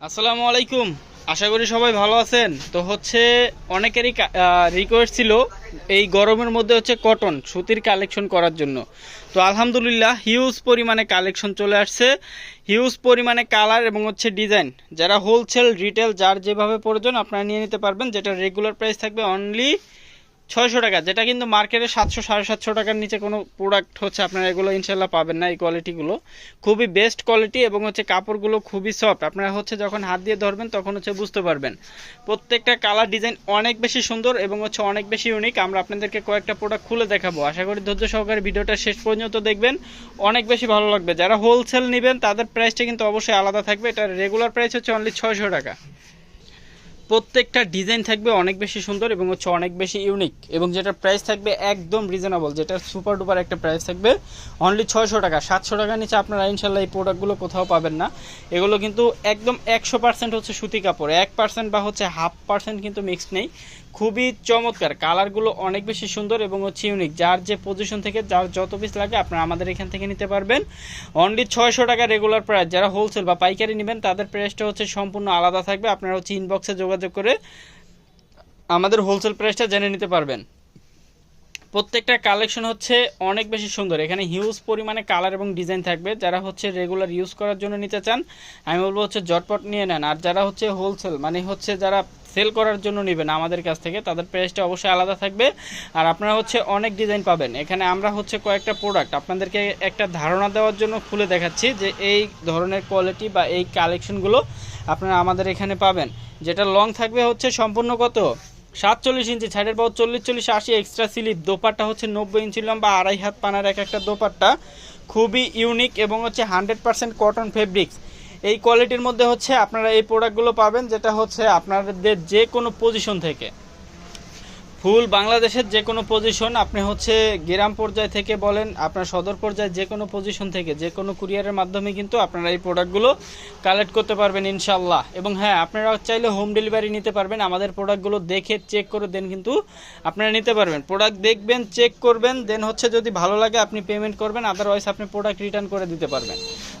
আসসালামু আলাইকুম। আশা করি সবাই ভালো আছেন। তো হচ্ছে অনেকেরই রিকোয়েস্ট ছিল এই গরমের মধ্যে হচ্ছে কটন সুতির কালেকশন করার জন্য। তো আলহামদুলিল্লাহ হিউজ পরিমাণে কালেকশন চলে আসছে। হিউজ পরিমাণে কালার এবং হচ্ছে ডিজাইন যারা হোলসেল রিটেল যার যেভাবে প্রয়োজন আপনারা নিয়ে নিতে পারবেন, যেটা রেগুলার প্রাইস থাকবে অনলি ছয়শো টাকা, যেটা কিন্তু মার্কেটে সাতশো, সাড়ে সাতশো টাকার নিচে কোনো প্রোডাক্ট হচ্ছে, আপনারা এগুলো ইনশাল্লাহ পাবেন না এই কোয়ালিটিগুলো খুবই বেস্ট কোয়ালিটি এবং হচ্ছে কাপড়গুলো খুবই সফট আপনারা হচ্ছে যখন হাত দিয়ে ধরবেন, তখন হচ্ছে বুঝতে পারবেন। প্রত্যেকটা কালার ডিজাইন অনেক বেশি সুন্দর এবং হচ্ছে অনেক বেশি ইউনিক আমরা আপনাদেরকে কয়েকটা প্রোডাক্ট খুলে দেখাবো। আশা করি ধৈর্য সহকারে ভিডিওটা শেষ পর্যন্ত দেখবেন। অনেক বেশি ভালো লাগবে। যারা হোলসেল নেবেন, তাদের প্রাইসটা কিন্তু অবশ্যই আলাদা থাকবে। এটা রেগুলার প্রাইস হচ্ছে অনলি ছয়শো টাকা। প্রত্যেকটা ডিজাইন থাকবে অনেক বেশি সুন্দর এবং হচ্ছে অনেক বেশি ইউনিক এবং যেটা প্রাইস থাকবে একদম রিজনেবল যেটা সুপার ডুপার একটা প্রাইস থাকবে অনলি ছয়শো টাকা। সাতশো টাকা নিচে আপনারা ইনশাল্লাহ এই প্রোডাক্টগুলো কোথাও পাবেন না। এগুলো কিন্তু একদম একশো পার্সেন্ট হচ্ছে সুতি কাপড়, এক পার্সেন্ট বা হচ্ছে হাফ পার্সেন্ট কিন্তু মিক্সড নেই। খুবই চমৎকার। কালারগুলো অনেক বেশি সুন্দর এবং হচ্ছে ইউনিক যার যে পজিশন থেকে যার যত পিস লাগে আপনারা আমাদের এখান থেকে নিতে পারবেন। অনলি ছয়শো টাকা রেগুলার প্রাইস যারা হোলসেল বা পাইকারি নেবেন, তাদের প্রাইসটা হচ্ছে সম্পূর্ণ আলাদা থাকবে। আপনারা হচ্ছে ইনবক্সে যোগাযোগ করে আমাদের হোলসেল প্রাইসটা জেনে নিতে পারবেন। প্রত্যেকটা কালেকশন হচ্ছে অনেক বেশি সুন্দর। এখানে হিউজ পরিমাণে কালার এবং ডিজাইন থাকবে। যারা হচ্ছে রেগুলার ইউজ করার জন্য নিতে চান, আমি বলব হচ্ছে জটপট নিয়ে নেন। আর যারা হচ্ছে হোলসেল মানে হচ্ছে যারা সেল করার জন্য নেবেন আমাদের কাছ থেকে। তাদের প্রাইসটা অবশ্যই আলাদা থাকবে। আর আপনারা হচ্ছে অনেক ডিজাইন পাবেন। এখানে আমরা হচ্ছে কয়েকটা প্রোডাক্ট আপনাদেরকে একটা ধারণা দেওয়ার জন্য খুলে দেখাচ্ছি যে এই ধরনের কোয়ালিটি বা এই কালেকশনগুলো আপনারা আমাদের এখানে পাবেন। যেটা লং থাকবে হচ্ছে সম্পূর্ণ কত? সাতচল্লিশ ইঞ্চি ছাইডের বাউ চল্লিশ চল্লিশ, আশি এক্সট্রা স্লিপ দোপাট্টা হচ্ছে নব্বই ইঞ্চি লম্বা, আড়াই হাত পানার এক একটা দোপাট্টা। খুবই ইউনিক এবং হচ্ছে হান্ড্রেড পার্সেন্ট কটন ফেব্রিক্স এই কোয়ালিটির মধ্যে হচ্ছে আপনারা এই প্রোডাক্টগুলো পাবেন, যেটা হচ্ছে আপনাদের যে কোনো পজিশন থেকে। ফুল বাংলাদেশের যে কোনো পজিশন আপনি হচ্ছে গ্রাম পর্যায় থেকে বলেন, আপনার সদর পর্যায়ে যে কোনো পজিশন থেকে, যে কোনো কুরিয়ারের মাধ্যমে কিন্তু আপনারা এই প্রোডাক্টগুলো কালেক্ট করতে পারবেন ইনশাল্লাহ এবং হ্যাঁ আপনারা চাইলে হোম ডেলিভারি নিতে পারবেন, আমাদের প্রোডাক্টগুলো দেখে চেক করে দেন কিন্তু আপনারা নিতে পারবেন। প্রোডাক্ট দেখবেন চেক করবেন দেন হচ্ছে যদি ভালো লাগে আপনি পেমেন্ট করবেন আদারওয়াইজ আপনি প্রোডাক্ট রিটার্ন করে দিতে পারবেন।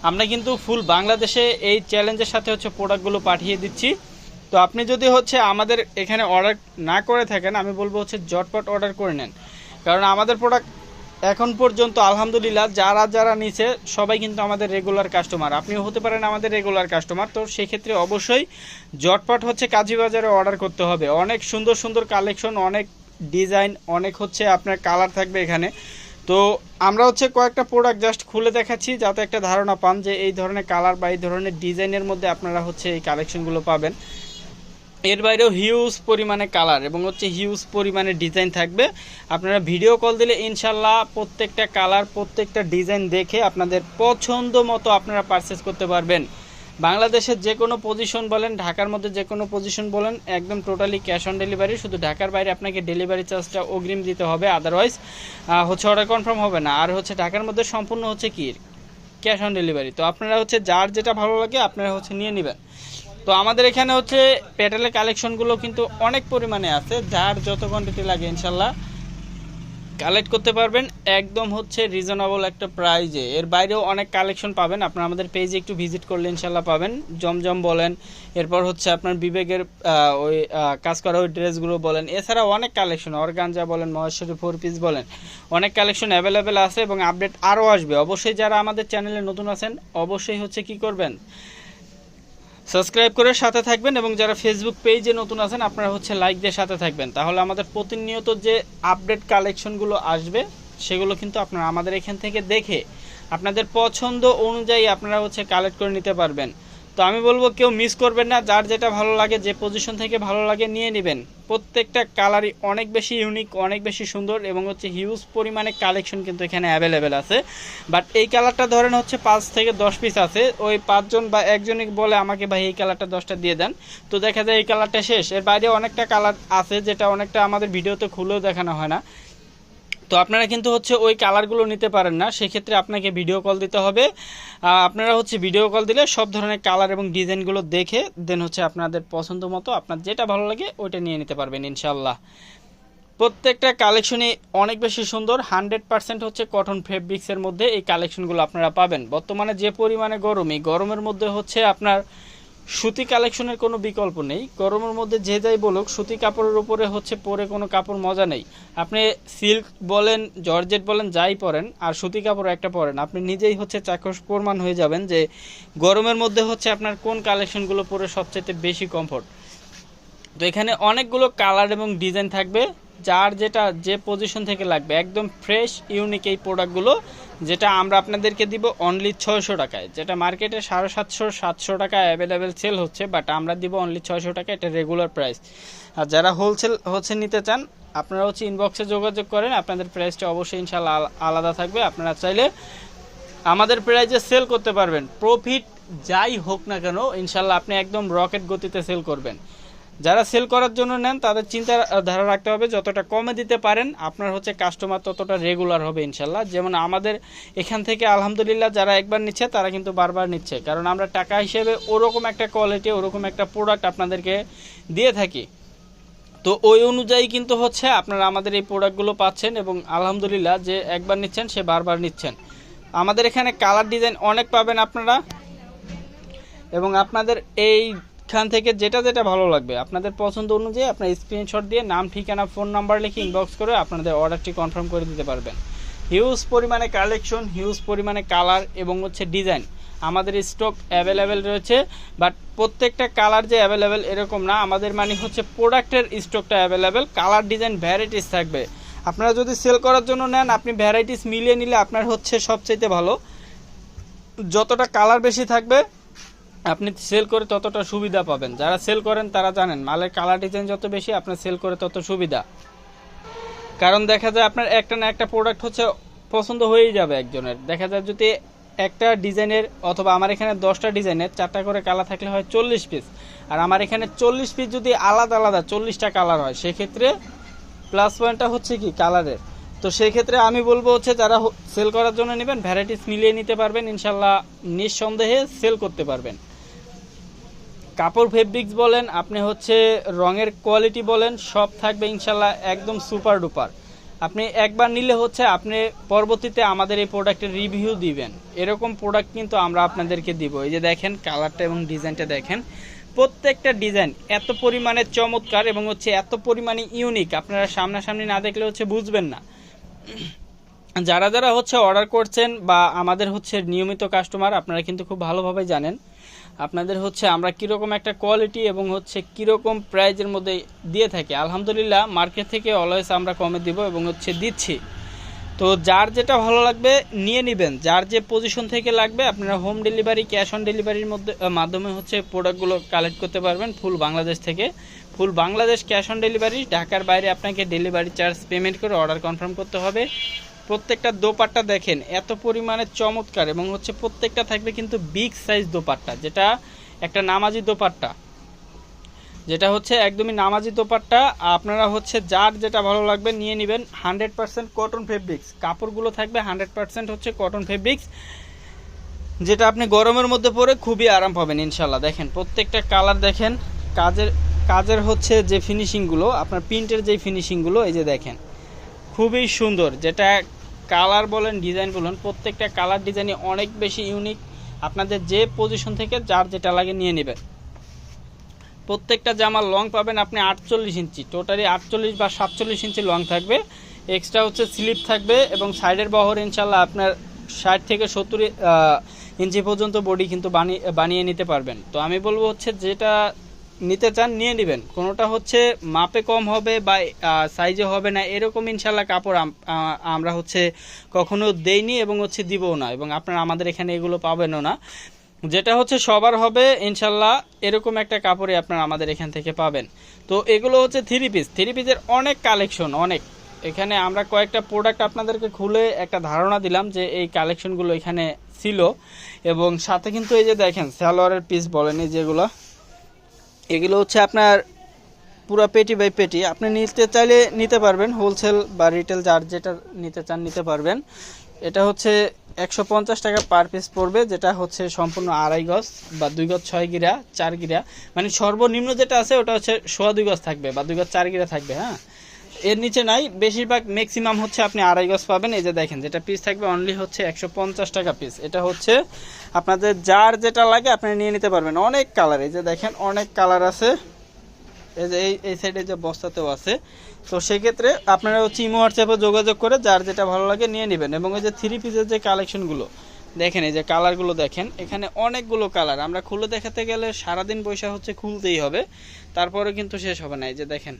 আমরা কিন্তু ফুল বাংলাদেশে এই চ্যালেঞ্জের সাথে হচ্ছে প্রোডাক্টগুলো পাঠিয়ে দিচ্ছি। তো আপনি যদি হচ্ছে আমাদের এখানে অর্ডার না করে থাকেন, আমি বলব হচ্ছে জটপট অর্ডার করে নেন। কারণ আমাদের প্রোডাক্ট এখন পর্যন্ত, আলহামদুলিল্লাহ, যারা যারা নিছে, সবাই কিন্তু আমাদের রেগুলার কাস্টমার আপনিও হতে পারেন আমাদের রেগুলার কাস্টমার তো সেক্ষেত্রে অবশ্যই জটপট হচ্ছে কাজীবাজারে অর্ডার করতে হবে। অনেক সুন্দর সুন্দর কালেকশন অনেক ডিজাইন অনেক হচ্ছে আপনার কালার থাকবে এখানে। তো আমরা হচ্ছে কয়েকটা প্রোডাক্ট জাস্ট খুলে দেখাচ্ছি, যাতে একটা ধারণা পান যে এই ধরনের কালার বা এই ধরনের ডিজাইনের মধ্যে আপনারা হচ্ছে এই কালেকশনগুলো পাবেন। এর বাইরেও হিউজ পরিমাণে কালার এবং হচ্ছে হিউজ পরিমাণে ডিজাইন থাকবে। আপনারা ভিডিও কল দিলে ইনশাল্লাহ প্রত্যেকটা কালার প্রত্যেকটা ডিজাইন দেখে আপনাদের পছন্দ মতো আপনারা পারচেস করতে পারবেন। বাংলাদেশের যে কোনো পজিশন বলেন, ঢাকার মধ্যে যে কোনো পজিশন বলেন, একদম টোটালি ক্যাশ অন ডেলিভারি শুধু ঢাকার বাইরে আপনাকে ডেলিভারি চার্জটা অগ্রিম দিতে হবে আদারওয়াইজ হচ্ছে অর্ডার কনফার্ম হবে না। আর হচ্ছে ঢাকার মধ্যে সম্পূর্ণ হচ্ছে কি? ক্যাশ অন ডেলিভারি তো আপনারা হচ্ছে যার যেটা ভালো লাগে আপনারা হচ্ছে নিয়ে নেবেন। তো আমাদের এখানে হচ্ছে পেটেলের কালেকশনগুলো কিন্তু অনেক পরিমাণে আছে, যার যত কোয়ান্টিটি লাগে ইনশাল্লাহ কালেক্ট করতে পারবেন। একদম হচ্ছে রিজনেবল একটা প্রাইজে এর বাইরেও অনেক কালেকশন পাবেন। আপনারা আমাদের পেজে একটু ভিজিট করলে ইনশাল্লাহ পাবেন। জমজম বলেন, এরপর হচ্ছে আপনার বিবেকের ওই কাজ করা ওই ড্রেসগুলো বলেন। এছাড়াও অনেক কালেকশন অর্গানজা বলেন, মহেশ্বরী ফোর পিস বলেন। অনেক কালেকশন অ্যাভেলেবেল আছে এবং আপডেট আরও আসবে। অবশ্যই যারা আমাদের চ্যানেলে নতুন আছেন, অবশ্যই হচ্ছে কি করবেন? সাবস্ক্রাইব করে সাথে থাকবেন এবং যারা ফেসবুক পেজে নতুন আছেন, আপনারা হচ্ছে লাইক দিয়ে সাথে থাকবেন। তাহলে আমাদের প্রতিনিয়ত যে আপডেট কালেকশনগুলো আসবে, সেগুলো কিন্তু আপনারা আমাদের এখান থেকে দেখে আপনাদের পছন্দ অনুযায়ী আপনারা হচ্ছে কালেক্ট করে নিতে পারবেন। তো আমি বলব কেউ মিস করবেন না, যার যেটা ভালো লাগে, যে পজিশন থেকে ভালো লাগে নিয়ে নেবেন। প্রত্যেকটা কালারই অনেক বেশি ইউনিক অনেক বেশি সুন্দর এবং হচ্ছে হিউজ পরিমাণে কালেকশন কিন্তু এখানে অ্যাভেলেবেল আছে। বাট এই কালারটা ধরেন হচ্ছে পাঁচ থেকে দশ পিস আছে। ওই পাঁচজন বা একজনই বলে আমাকে, ভাই, এই কালারটা দশটা দিয়ে দেন। তো দেখা যায় এই কালারটা শেষ। এর বাইরে অনেকটা কালার আছে, যেটা অনেকটা আমাদের ভিডিওতে খুলেও দেখানো হয় না। তো আপনারা কিন্তু হচ্ছে ওই কালারগুলো নিতে পারেন না। সেক্ষেত্রে আপনাকে ভিডিও কল দিতে হবে। আপনারা হচ্ছে ভিডিও কল দিলে সব ধরনের কালার এবং ডিজাইনগুলো দেখে দেন হচ্ছে আপনাদের পছন্দ মতো, আপনার যেটা ভালো লাগে ওইটা নিয়ে নিতে পারবেন ইনশাল্লাহ প্রত্যেকটা কালেকশনই অনেক বেশি সুন্দর। হান্ড্রেড পার্সেন্ট হচ্ছে কটন ফেব্রিক্সের মধ্যে এই কালেকশনগুলো আপনারা পাবেন। বর্তমানে যে পরিমাণে গরম, এই গরমের মধ্যে হচ্ছে আপনার সুতি কালেকশনের কোনো বিকল্প নেই। গরমের মধ্যে যে যাই বলুক, সুতি কাপড়ের উপরে হচ্ছে পরে কোনো কাপড় মজা নেই। আপনি সিল্ক বলেন, জর্জেট বলেন, যাই পরেন, আর সুতি কাপড় একটা পরেন। আপনি নিজেই হচ্ছে চাক্ষুষ প্রমাণ হয়ে যাবেন যে গরমের মধ্যে হচ্ছে আপনার কোন কালেকশনগুলো পরে সবচেয়ে বেশি কমফোর্ট তো এখানে অনেকগুলো কালার এবং ডিজাইন থাকবে। যার যেটা যে পজিশন থেকে লাগবে, একদম ফ্রেশ ইউনিক এই প্রোডাক্টগুলো যেটা আমরা আপনাদেরকে দিব অনলি ছয়শো টাকায়। যেটা মার্কেটে সাড়ে সাতশো সাতশো টাকা অ্যাভেলেবেল সেল হচ্ছে বাট আমরা দিব অনলি ছয়শো টাকা, এটা রেগুলার প্রাইস আর যারা হোলসেল হচ্ছে নিতে চান, আপনারা হচ্ছে ইনবক্সে যোগাযোগ করেন, আপনাদের প্রাইসটা অবশ্যই ইনশাল্লাহ আল- আলাদা থাকবে। আপনারা চাইলে আমাদের প্রাইজে সেল করতে পারবেন। প্রফিট যাই হোক না কেন ইনশাল্লাহ আপনি একদম রকেট গতিতে সেল করবেন। যারা সেল করার জন্য নেন, তাদের চিন্তা ধারা রাখতে হবে যতটা কমে দিতে পারেন, আপনার হচ্ছে কাস্টমার ততটা রেগুলার হবে ইনশাল্লাহ। যেমন আমাদের এখান থেকে আলহামদুলিল্লাহ যারা একবার নিচ্ছে, তারা কিন্তু বারবার নিচ্ছে। কারণ আমরা টাকা হিসেবে ওরকম একটা কোয়ালিটি ওরকম একটা প্রোডাক্ট আপনাদেরকে দিয়ে থাকি। তো ওই অনুযায়ী কিন্তু হচ্ছে আপনারা আমাদের এই প্রোডাক্টগুলো পাচ্ছেন এবং আলহামদুলিল্লাহ যে একবার নিচ্ছেন, সে বারবার নিচ্ছেন। আমাদের এখানে কালার ডিজাইন অনেক পাবেন আপনারা। এবং আপনাদের এইখান থেকে যেটা যেটা ভালো লাগবে। আপনাদের পছন্দ অনুযায়ী আপনার স্ক্রিনশট দিয়ে নাম, ঠিকানা ফোন নাম্বার লিখে ইনবক্স করে আপনাদের অর্ডারটি কনফার্ম করে দিতে পারবেন। হিউজ পরিমাণে কালেকশন হিউজ পরিমাণে কালার এবং হচ্ছে ডিজাইন আমাদের স্টক অ্যাভেলেবেল রয়েছে। বাট প্রত্যেকটা কালার যে অ্যাভেলেবেল এরকম না, আমাদের মানে হচ্ছে প্রোডাক্টের স্টকটা অ্যাভেলেবেল কালার ডিজাইন ভ্যারাইটিস থাকবে। আপনারা যদি সেল করার জন্য নেন, আপনি ভ্যারাইটিস মিলিয়ে নিলে আপনার হচ্ছে সবচাইতে ভালো। যতটা কালার বেশি থাকবে আপনি সেল করে ততটা সুবিধা পাবেন। যারা সেল করেন তারা জানেন, মালের কালার ডিজাইন যত বেশি আপনার সেল করে তত সুবিধা। কারণ দেখা যায় আপনার একটা না একটা প্রোডাক্ট হচ্ছে, পছন্দ হয়েই যাবে একজনের। দেখা যায় যদি একটা ডিজাইনের অথবা আমার এখানে দশটা ডিজাইনের, চারটা করে কালার থাকলে হয় চল্লিশ পিস আর আমার এখানে চল্লিশ পিস যদি আলাদা আলাদা চল্লিশটা কালার হয়, সেক্ষেত্রে প্লাস পয়েন্টটা হচ্ছে কি কালারের। তো সেই ক্ষেত্রে আমি বলব হচ্ছে, যারা সেল করার জন্য নেবেন ভ্যারাইটিস মিলিয়ে নিতে পারবেন। ইনশাল্লাহ নিঃসন্দেহে সেল করতে পারবেন। কাপড় ফেব্রিক্স বলেন, আপনি হচ্ছে রঙের কোয়ালিটি বলেন, সব থাকবে ইনশাল্লাহ একদম সুপার ডুপার আপনি একবার নিলে হচ্ছে আপনি পরবর্তীতে আমাদের এই প্রোডাক্টের রিভিউ দিবেন। এরকম প্রোডাক্ট কিন্তু আমরা আপনাদেরকে দিব। এই যে দেখেন কালারটা এবং ডিজাইনটা দেখেন, প্রত্যেকটা ডিজাইন এত পরিমাণে চমৎকার এবং হচ্ছে এত পরিমাণে ইউনিক আপনারা সামনাসামনি না দেখলে হচ্ছে বুঝবেন না। যারা যারা হচ্ছে অর্ডার করছেন বা আমাদের হচ্ছে নিয়মিত কাস্টমার আপনারা কিন্তু খুব ভালোভাবে জানেন। আপনাদের হচ্ছে আমরা কীরকম একটা কোয়ালিটি এবং হচ্ছে কীরকম প্রাইজের মধ্যে দিয়ে থাকি। আলহামদুলিল্লাহ মার্কেট থেকে অলওয়েজ আমরা কমে দিব এবং হচ্ছে দিচ্ছি। তো যার যেটা ভালো লাগবে, নিয়ে নেবেন। যার যে পজিশন থেকে লাগবে, আপনারা হোম ডেলিভারি ক্যাশ অন ডেলিভারির মধ্যে মাধ্যমে হচ্ছে প্রোডাক্টগুলো কালেক্ট করতে পারবেন ফুল বাংলাদেশ থেকে। Full Bangladesh cash on delivery ঢাকার বাইরে আপনাকে ডেলিভারি চার্জ পেমেন্ট করে অর্ডার কনফার্ম করতে হবে। প্রত্যেকটা দোপাট্টা দেখেন, এত পরিমাণে চমৎকার এবং হচ্ছে প্রত্যেকটা থাকবে কিন্তু বিগ সাইজ দোপাট্টা, যেটা একটা নামাজি দোপাট্টা। যেটা হচ্ছে একদমই নামাজি দোপাট্টা, আপনারা হচ্ছে যার যেটা ভালো লাগবে নিয়ে নেবেন। হান্ড্রেড পার্সেন্ট কটন ফেব্রিক্স কাপড়গুলো থাকবে হান্ড্রেড পার্সেন্ট হচ্ছে কটন ফেব্রিক্স যেটা আপনি গরমের মধ্যে পরে খুবই আরাম পাবেন ইনশাল্লাহ দেখেন, প্রত্যেকটা কালার দেখেন, কাজের কাজের হচ্ছে যে ফিনিশিংগুলো আপনার প্রিন্টের যে ফিনিশিংগুলো এই যে দেখেন, খুবই সুন্দর, যেটা কালার বলেন, ডিজাইন বলুন, প্রত্যেকটা কালার ডিজাইনই অনেক বেশি ইউনিক আপনাদের যে পজিশন থেকে যার যেটা লাগে নিয়ে নেবেন। প্রত্যেকটা জামা লং পাবেন আপনি আটচল্লিশ ইঞ্চি। টোটালি আটচল্লিশ বা সাতচল্লিশ ইঞ্চি লং থাকবে। এক্সট্রা হচ্ছে স্লিপ থাকবে এবং সাইডের বহর ইনশাল্লাহ আপনার ষাট থেকে সত্তর ইঞ্চি পর্যন্ত বডি কিন্তু বানিয়ে বানিয়ে নিতে পারবেন। তো আমি বলব হচ্ছে যেটা নিতে চান, নিয়ে নেবেন। কোনোটা হচ্ছে মাপে কম হবে বা সাইজে হবে না, এরকম ইনশাল্লাহ কাপড় আমরা হচ্ছে কখনো দেইনি এবং হচ্ছে দিবও না এবং আপনারা আমাদের এখানে এগুলো পাবেনও না। যেটা হচ্ছে সবার হবে ইনশাল্লাহ এরকম একটা কাপড়ে আপনারা আমাদের এখান থেকে পাবেন। তো এগুলো হচ্ছে থ্রি পিস থ্রি পিসের অনেক কালেকশন অনেক। এখানে আমরা কয়েকটা প্রোডাক্ট আপনাদেরকে খুলে একটা ধারণা দিলাম যে এই কালেকশনগুলো এখানে ছিল এবং সাথে কিন্তু এই যে দেখেন, সালোয়ারের পিস বলেন যেগুলো। এগুলো হচ্ছে আপনার পুরা পেটি বাই পেটি। আপনি নিতে চাইলে নিতে পারবেন হোলসেল বা রিটেল যার যেটা নিতে চান নিতে পারবেন। এটা হচ্ছে একশো পঞ্চাশ টাকা পার পিস পড়বে, যেটা হচ্ছে সম্পূর্ণ আড়াই গজ বা দুই গজ ছয় গিরা, চার গিরা। মানে সর্বনিম্ন যেটা আছে ওটা হচ্ছে সোয়া দুই গজ থাকবে বা দুই গজ চার গিরা থাকবে হ্যাঁ? এর নিচে নাই। বেশিরভাগ ম্যাক্সিমাম হচ্ছে আপনি আড়াই গজ পাবেন। এই যে দেখেন, যেটা পিস থাকবে অনলি হচ্ছে একশো পঞ্চাশ টাকা পিস এটা হচ্ছে আপনাদের যার যেটা লাগে আপনি নিয়ে নিতে পারবেন। অনেক কালার এই যে দেখেন, অনেক কালার আছে। এই যে এই এই সাইডে যে বস্তাতেও আছে। তো সেক্ষেত্রে আপনারা হচ্ছে ইমো হোয়াটসঅ্যাপে যোগাযোগ করে যার যেটা ভালো লাগে নিয়ে নেবেন। এবং এই যে থ্রি পিসের যে কালেকশনগুলো দেখেন এই যে কালারগুলো দেখেন, এখানে অনেকগুলো কালার আমরা খুলে দেখাতে গেলে সারাদিন পয়সা হচ্ছে খুলতেই হবে। তারপরে কিন্তু শেষ হবে না। এই যে দেখেন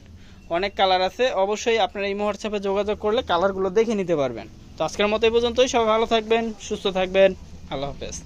অনেক কালার আছে। অবশ্যই আপনারা এই হোয়াটসঅ্যাপে যোগাযোগ করলে কালারগুলো দেখে নিতে পারবেন। তো আজকের মতো এই পর্যন্তই। সবাই ভালো থাকবেন, সুস্থ থাকবেন। আল্লাহ হাফেজ।